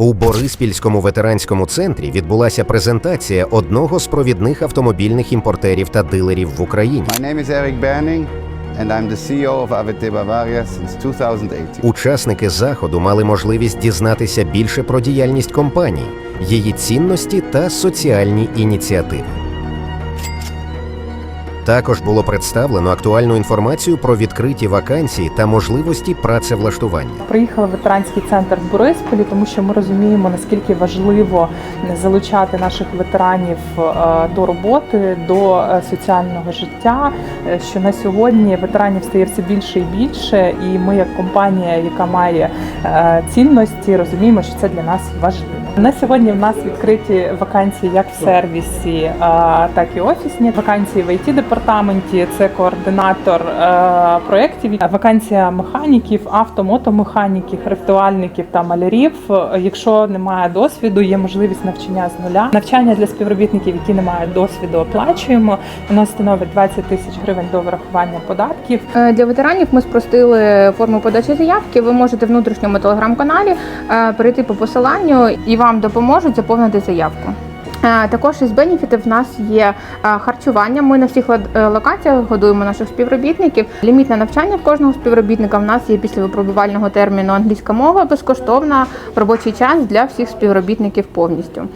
У Бориспільському ветеранському центрі відбулася презентація одного з провідних автомобільних імпортерів та дилерів в Україні. My name is Eric Berning, and I'm the CEO of AVT Bavaria since 2018. Учасники заходу мали можливість дізнатися більше про діяльність компанії, її цінності та соціальні ініціативи. Також було представлено актуальну інформацію про відкриті вакансії та можливості працевлаштування. Приїхала ветеранський центр в Борисполі, тому що ми розуміємо, наскільки важливо залучати наших ветеранів е, до роботи, до е, соціального життя. е, Що на сьогодні ветеранів стає все більше і більше, і ми, як компанія, яка має цінності, розуміємо, що це для нас важливо. На сьогодні в нас відкриті вакансії як в сервісі, так і офісні вакансії в it департаменті. Це координатор проєктів, вакансія механіків, автомотомеханіків, рефтуальників та малярів. Якщо немає досвіду, є можливість навчання з нуля. Навчання для співробітників, які не мають досвіду, оплачуємо. Воно становить 20 тисяч гривень до врахування податків. Е, Для ветеранів ми спростили форму подачі заявки. Ви можете в внутрішньому телеграм-каналі е, перейти по посиланню і вам допоможуть заповнити заявку. Е, Також із бенефітів в нас є е, харчування. Ми на всіх е, локаціях годуємо наших співробітників. Ліміт на навчання в кожного співробітника в нас є після випробувального терміну англійська мова безкоштовна робочий час для всіх співробітників повністю.